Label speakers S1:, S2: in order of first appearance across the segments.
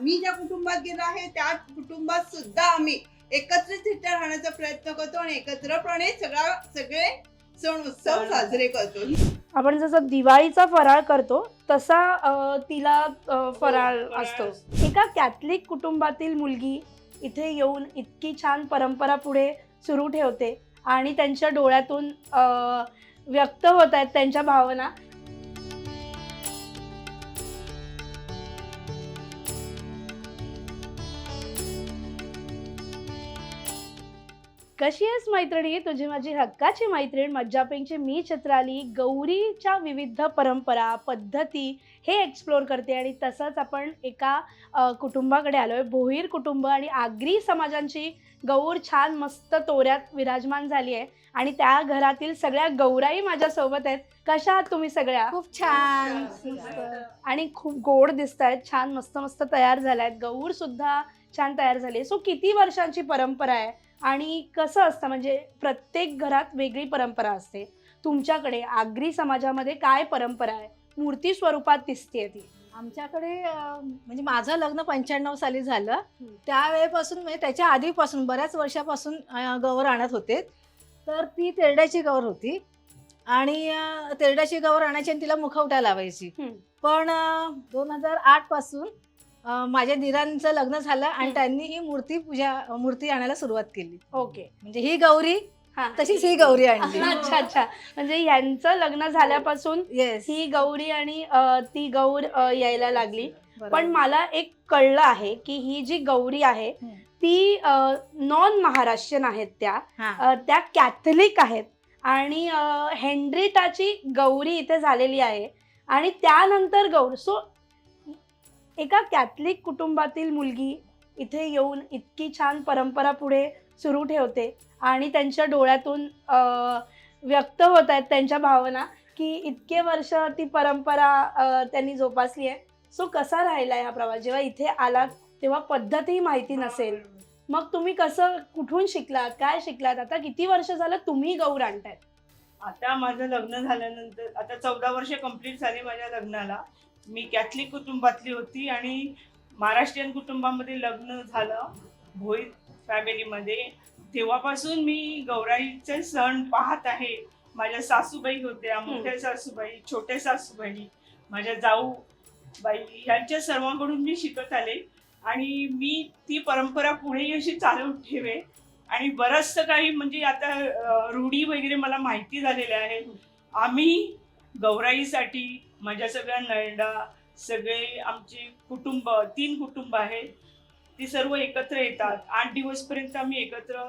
S1: आम्ही ज्या कुटुंबात गेलो आहे त्या कुटुंबात सुद्धा आम्ही एकत्रितरित्या राहण्याचा प्रयत्न करतो आणि एकत्रपणे सगळा सगळे सण उत्सव साजरे करतो.
S2: आपण जसं दिवाळीचा फराळ करतो तसा तिला अ, फराळ असतो. एका कॅथलिक कुटुंबातील मुलगी इथे येऊन इतकी छान परंपरा पुढे सुरू ठेवते आणि त्यांच्या डोळ्यातून व्यक्त होत आहेत त्यांच्या भावना. कशी आहेस मैत्रिणी? तुझी माझी हक्काची मैत्रीण मज्जापिंगची मी चित्राली. गौरीच्या विविध परंपरा पद्धती हे एक्सप्लोर करते आणि तसंच आपण एका कुटुंबाकडे आलो आहे भोईर कुटुंब आणि आगरी समाजांची गौर छान मस्त तोऱ्यात विराजमान झाली आहे. आणि त्या घरातील सगळ्या गौराई माझ्यासोबत आहेत. कशा आहात तुम्ही सगळ्या?
S3: खूप छान.
S2: आणि खूप गोड दिसत आहेत छान मस्त मस्त तयार झाल्या आहेत गौर सुद्धा छान तयार झाली सो किती वर्षांची परंपरा आहे. आणि कसं असतं म्हणजे प्रत्येक घरात वेगळी परंपरा असते. तुमच्याकडे आगरी समाजामध्ये काय परंपरा आहे? मूर्ती स्वरूपात दिसते ती.
S3: आमच्याकडे म्हणजे माझं लग्न पंच्याण्णव साली झालं. त्यावेळेपासून म्हणजे त्याच्या आधीपासून बऱ्याच वर्षापासून अं, गवर आणत होते. तर ती तेरड्याची गवर होती. आणि तेरड्याची गवर आणायची आणि तिला मुखवटा लावायची. पण दोन हजार आठपासून माझ्या दिरांचं लग्न झालं आणि. त्यांनी ही मूर्ती पूजा मूर्ती आणायला सुरुवात केली.
S2: ओके.
S3: म्हणजे ही गौरी
S2: हा.
S3: तशीच ही गौरी आणली.
S2: अच्छा अच्छा म्हणजे यांचं लग्न झाल्यापासून ही गौरी आणि ती गौर यायला लागली. पण मला एक कळलं आहे की ही जी गौरी आहे. ती नॉन महाराष्ट्रीयन आहेत त्या.
S3: हा.
S2: त्या कॅथलिक आहेत. आणि हेनरिटाची गौरी इथे झालेली आहे. आणि त्यानंतर गौर सो एका कॅथलिक कुटुंबातील मुलगी इथे येऊन इतकी छान परंपरा पुढे सुरू ठेवते आणि त्यांच्या डोळ्यातून व्यक्त होत आहेत त्यांच्या भावना की इतके वर्ष ती परंपरा त्यांनी जोपासली आहे. सो कसा राहिला हा प्रवास? जेव्हा इथे आलात तेव्हा पद्धतही माहिती नसेल. मग तुम्ही कसं कुठून शिकलात? काय शिकलात? आता किती वर्ष झालं तुम्ही गौर आणताय
S4: आता माझं लग्न झाल्यानंतर आता चौदा वर्ष कंप्लीट झाली माझ्या लग्नाला. मी कॅथलिक कुटुंबातली होती आणि महाराष्ट्रीयन कुटुंबामध्ये लग्न झालं भोईर फॅमिलीमध्ये. तेव्हापासून मी गौराईचे सण पाहत आहे. माझ्या सासूबाई होत्या मोठ्या सासूबाई छोट्या सासूबाई माझ्या जाऊ बाई यांच्या सर्वांकडून मी शिकत आले. आणि मी ती परंपरा पुढेही अशी चालवून ठेवे आणि बरंचसं काही म्हणजे आता रूढी वगैरे मला माहिती झालेल्या आहेत. आम्ही गौराईसाठी माझ्या सगळ्या नळडा सगळे आमचे कुटुंब तीन कुटुंब आहेत. ती सर्व एकत्र येतात. आठ दिवसपर्यंत आम्ही एकत्र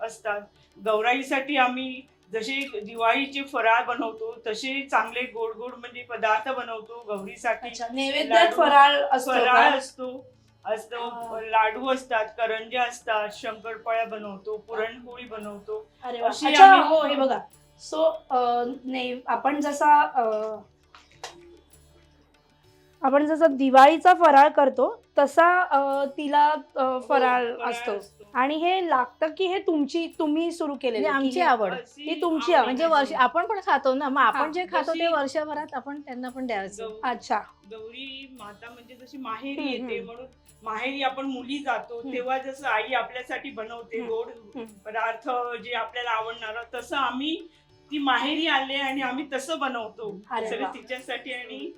S4: असतात. गौराईसाठी आम्ही जसे दिवाळीचे फराळ बनवतो तसे चांगले गोड गोड म्हणजे पदार्थ बनवतो. गौरीसाठी
S2: नैवेद्यात फराळ असतो
S4: फराळ? असतो. असतो. लाडू असतात करंज्या असतात शंकरपाळ्या बनवतो पुरणपोळी बनवतो. अशी
S2: हो हे बघा. सो आपण जसा आपण जसं दिवाळीचा फराळ करतो तसा तिला अ, फराळ असतो आणि हे लागतं की हे तुमची तुम्ही सुरू केलेलं
S3: ही
S2: की
S3: आमची
S2: हे-
S3: आवड
S2: ती तुमची
S4: आवड.
S3: म्हणजे वर्ष आपण पण खातो ना मग
S2: हा,
S3: आपण जे खातो ते वर्षभरात आपण त्यांना पण द्यायचं
S2: अच्छा
S4: गौरी माता म्हणजे जशी माहेरी येते. म्हणून माहेरी आपण मुली जातो. तेव्हा जसं आई आपल्यासाठी बनवते गोड. पदार्थ जे आपल्याला आवडणार तसं आम्ही ती माहेरी आले आणि आम्ही तसं बनवतो सगळं. तिच्यासाठी आणि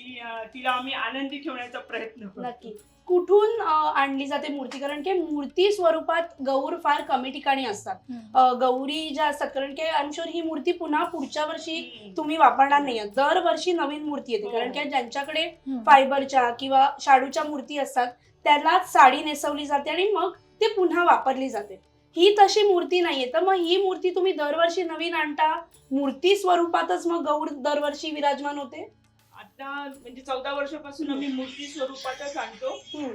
S4: अं, तिला आम्ही आनंदी ठेवण्याचा प्रयत्न करतो.
S2: नक्की. कुठून अ, आणली जाते मूर्ती? कारण की मूर्ती स्वरूपात गौर फार कमी ठिकाणी असतात. अ, गौरी ज्या असतात कारण की आमशोर ही मूर्ती पुन्हा पुढच्या वर्षी. तुम्ही वापरणार नाही दरवर्षी नवीन मूर्ती येते.
S4: हो.
S2: कारण की ज्यांच्याकडे. फायबरच्या किंवा शाडूच्या मूर्ती असतात त्यालाच साडी नेसवली जाते आणि मग ते पुन्हा वापरली जाते. ही तशी मूर्ती नाहीये. तर मग ही मूर्ती तुम्ही दरवर्षी नवीन आणता? मूर्ती स्वरूपातच मग गौर दरवर्षी विराजमान होते?
S4: आता म्हणजे चौदा वर्षापासून आम्ही मूर्ती स्वरूपातच आणतो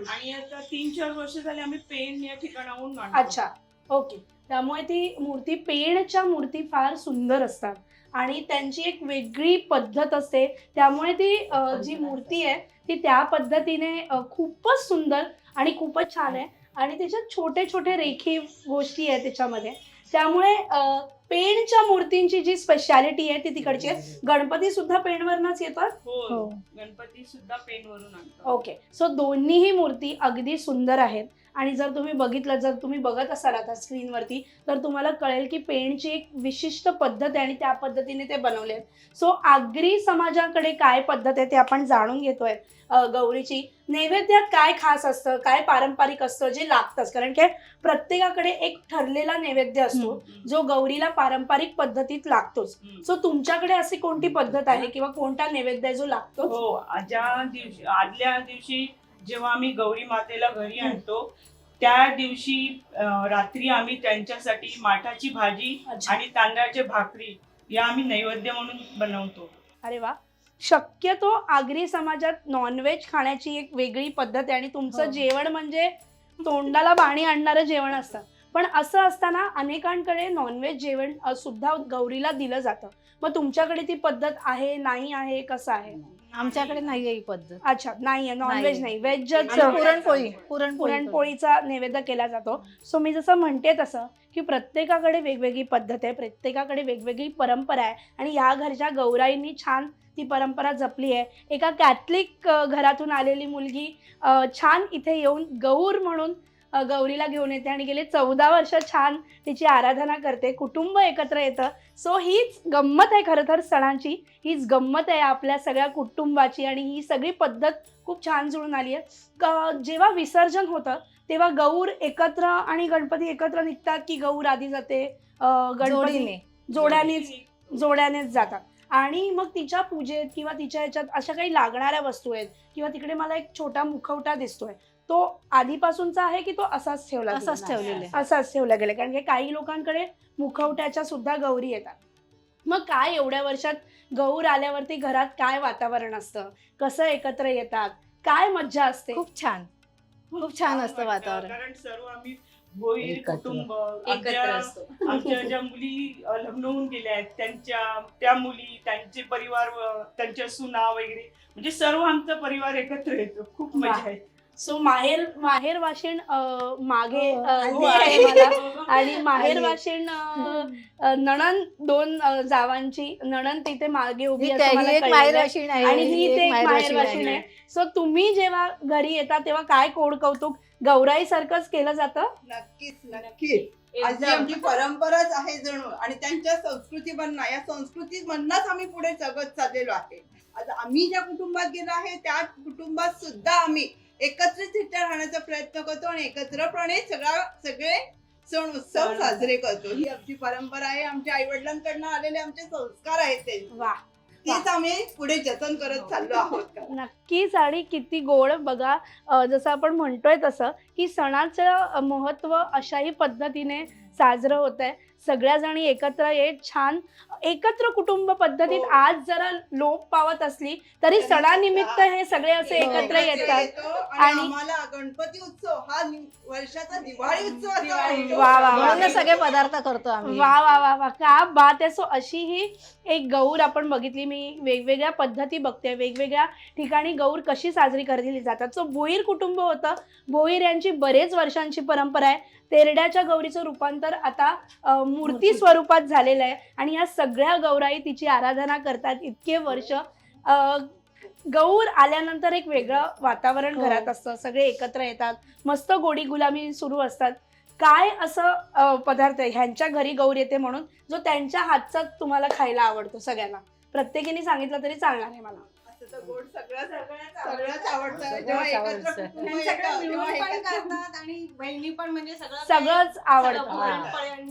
S4: आणि आता तीन चार वर्ष झाले आम्ही पेन या ठिकाणाहून आणतो
S2: अच्छा. ओके. त्यामुळे ती मूर्ती पेणच्या मूर्ती फार सुंदर असतात. आणि त्यांची एक वेगळी पद्धत असते. त्यामुळे ती अ, जी मूर्ती आहे ती त्या पद्धतीने अ, खूपच सुंदर आणि खूपच छान आहे. आणि त्याच्यात छोटे छोटे रेखीव गोष्टी आहेत त्याच्यामध्ये त्यामुळे पेणच्या मूर्तींची जी स्पेशालिटी आहे ती तिकडची आहे. गणपती सुद्धा पेणवरनच येतात
S4: हो.
S3: हो.
S4: गणपती सुद्धा पेनवरून आणतो.
S2: ओके सो दोन्हीही मूर्ती अगदी सुंदर आहेत. आणि जर तुम्ही बघितलं जर तुम्ही बघत असाल आता स्क्रीनवरती तर तुम्हाला कळेल की पेणची एक विशिष्ट पद्धत आहे आणि त्या पद्धतीने ते बनवले आहेत. सो आगरी समाजाकडे काय पद्धत आहे ते आपण जाणून घेतोय. गौरीची. नैवेद्यात काय खास असतं काय पारंपरिक असतं जे लागतंच. कारण की प्रत्येकाकडे एक ठरलेला नैवेद्य असतो जो गौरीला पारंपरिक पद्धतीत लागतोच. सो तुमच्याकडे अशी कोणती पद्धत आहे किंवा कोणता नैवेद्य आहे जो लागतो
S4: हो ज्या दिवशी आदल्या दिवशी जेव्हा आम्ही गौरी मातेला घरी आणतो त्या दिवशी रात्री आम्ही त्यांच्यासाठी माठाची भाजी
S2: अच्छा.
S4: आणि तांदळाचे भाकरी या आम्ही नैवेद्य म्हणून बनवतो.
S2: अरे वा. शक्यतो आगरी समाजात नॉनव्हेज खाण्याची एक वेगळी पद्धत आहे आणि तुमचं
S3: हो.
S2: जेवण म्हणजे तोंडाला पाणी आणणारं जेवण असतं. पण असं असताना अनेकांकडे नॉनव्हेज जेवण अ, सुद्धा गौरीला दिलं जातं. मग तुमच्याकडे ती पद्धत आहे नाही आहे कसं आहे?
S3: आमच्याकडे नाही आहे ही पद्धत.
S2: अच्छा नाही आहे नॉनव्हेज नाही. व्हेजच
S3: पुरणपोळी. पुरणपोळी.
S2: पुरणपोळीचा नैवेद्य केला जातो. सो मी जसं म्हणते तसं की प्रत्येकाकडे वेगवेगळी पद्धत आहे प्रत्येकाकडे वेगवेगळी परंपरा आहे आणि या घरच्या गौराईंनी छान ती परंपरा जपली आहे. एका कॅथलिक घरातून आलेली मुलगी अ, छान इथे येऊन गौर म्हणून गौरीला घेऊन येते आणि गेले चौदा वर्ष छान तिची आराधना करते. कुटुंब एकत्र येतं. सो हीच गंमत आहे खरं तर सणांची. हीच गंमत आहे आपल्या सगळ्या कुटुंबाची आणि ही सगळी पद्धत खूप छान जुळून आली आहे. जेव्हा विसर्जन होतं तेव्हा गौर एकत्र आणि गणपती एकत्र निघतात की गौर आधी जाते अं, गणपती
S3: जोडीने.
S2: जोड्यानेच जोड्यानेच जातात. आणि मग तिच्या पूजेत किंवा तिच्या ह्याच्यात अशा काही लागणाऱ्या वस्तू आहेत किंवा तिकडे मला एक छोटा मुखवटा दिसतोय. तो आधीपासूनचा आहे की तो असाच ठेवला गेला?
S3: असाच ठेवलेलं आहे.
S2: असाच ठेवला गेला कारण की काही लोकांकडे मुखवट्याच्या सुद्धा गौरी येतात. मग काय एवढ्या वर्षात गौर आल्यावरती घरात काय वातावरण असतं? कसं एकत्र येतात? काय मज्जा असते?
S3: खूप छान. खूप छान असतं वातावरण.
S4: कारण सर्व आम्ही भोईर
S5: एकत्र.
S4: कुटुंब
S5: एकत्र
S4: आमच्या
S5: असतो.
S4: आमच्या ज्या मुली अ, लग्न होऊन गेल्या आहेत त्यांच्या त्या मुली त्यांचे परिवार व त्यांच्या सुना वगैरे म्हणजे सर्व आमचा परिवार एकत्र येतो. खूप
S2: वा.
S4: मजा आहे
S2: सो माहेर माहेर वाशिण मागे
S3: हो,
S4: हो, आहे.
S2: मला. आणि माहेर. वाशिण नणन दोन अं, जावांची. नणन तिथे मागे उभी
S3: ही
S2: असं
S3: त्या-
S2: मला
S3: ही एक
S2: कळलेलं
S3: माहेर
S2: आहे.
S3: वाशिण आहे.
S2: आणि ही ते एक माहेर वाशिण आहे. सो तुम्ही जेव्हा घरी येता तेव्हा काय कोड कौतुक? गौराई सारखंच केलं जातं?
S1: नक्कीच नक्कीच. आज ही आमची परंपराच आहे जणू. आणि त्यांच्या संस्कृती बनणं या संस्कृती मधनच आम्ही पुढे जगत चाललेलो आहे. आज आम्ही ज्या कुटुंबात गेलो आहे त्या कुटुंबात सुद्धा आम्ही एकत्रितरित्या राहण्याचा प्रयत्न करतो आणि एकत्रपणे सगळा सगळे सण उत्सव. साजरे करतो. ही आमची परंपरा आहे. आमच्या आई वडिलांकडनं आलेले आमचे संस्कार आहेत ते.
S2: वा.
S1: तीच आम्ही पुढे जतन करत चाललो आहोत.
S2: नक्कीच. आणि किती गोड बघा अं, जसं आपण म्हणतोय तसं की सणाचं महत्त्व अशाही पद्धतीने साजरं होत आहे सगळ्या जणी एकत्र येत छान एकत्र कुटुंब पद्धतीत
S1: हो.
S2: आज जरा लोप पावत असली तरी सणानिमित्त हे सगळे असे
S3: हो.
S2: एकत्र येतात
S1: येतो आणि आम्हाला गणपती उत्सव हा नि- वर्षाचा दिवाळी उत्सव असा. म्हणतो.
S2: वा, वा, वा.
S3: सगळे पदार्थ करतो आम्ही
S2: वा वा वा वा का बात आहे सो अशी ही एक गौर आपण बघितली मी वेगवेगळ्या पद्धती बघते वेगवेगळ्या ठिकाणी गौर कशी साजरी केली जातात सो भोईर कुटुंब होतं भोईर यांची बरेच वर्षांची परंपरा आहे तेरड्याच्या गौरीचं रूपांतर आता मूर्ती स्वरूपात झालेलं आहे. आणि या सगळ्या गौराई तिची आराधना करतात इतके वर्ष. गौर आल्यानंतर एक वेगळं वातावरण
S3: हो.
S2: घरात असतं. सगळे एकत्र येतात. मस्त गोडी गुलामी सुरू असतात. काय असं पदार्थ आहे? ह्यांच्या घरी गौर येते म्हणून जो त्यांच्या हातचा तुम्हाला खायला आवडतो सगळ्यांना. प्रत्येकीने सांगितलं तरी चालणार आहे मला.
S1: असं तर गोड सगळं
S5: सगळ्याच
S1: सगळंच आवडतं.
S5: सगळंच
S1: जेव्हा एकत्र
S5: आवडतं.
S1: कुटुंब
S5: आणि
S1: येतं,
S5: सगळं
S1: तेव्हा
S5: मिळून पण
S1: एकत्र-
S5: करतात आणि बहिणी पण म्हणजे सगळं
S2: सगळंच आवडतं.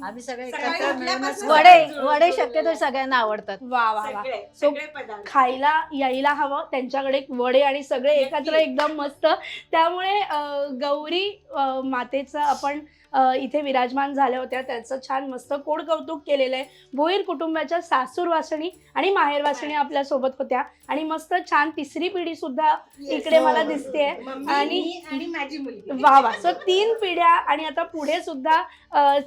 S6: आम्ही सगळे एकत्र
S5: उठल्यापासून
S3: वडे
S5: जुळून-
S3: वडे शक्यतो सगळ्यांना आवडतात.
S2: वा वा वा.
S5: सगळे
S2: So,
S5: सगळे पदार्थ.
S2: खायला यायला हवं. त्यांच्याकडे एक वडे आणि सगळे
S5: नक्की.
S2: एकत्र एकदम मस्त. त्यामुळे अं, गौरी अं, मातेचं आपण इथे विराजमान झाल्या होत्या. त्याचं छान मस्त कोड कौतुक केलेलं आहे. भोईर कुटुंबाच्या सासूर वासणी आणि माहेर वासणी आपल्यासोबत होत्या. आणि मस्त छान तिसरी पिढी सुद्धा इकडे
S5: हो.
S2: मला दिसते आणि-
S5: माझी मुलगी.
S2: वा वा. सो तीन पिढ्या आणि आता पुढे सुद्धा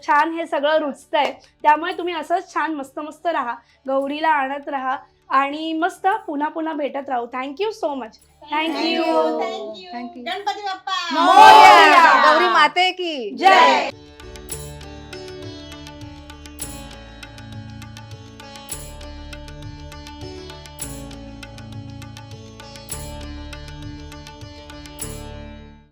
S2: छान हे सगळं रुचतंय त्यामुळे तुम्ही असंच छान मस्त मस्त राहा. गौरीला आणत राहा. आणि मस्त पुन्हा पुन्हा भेटत राहू. Thank you so much thank you
S5: thank you
S3: Thank you.
S5: Ganpati Bappa
S2: Morya.
S3: Gauri माते की
S2: जय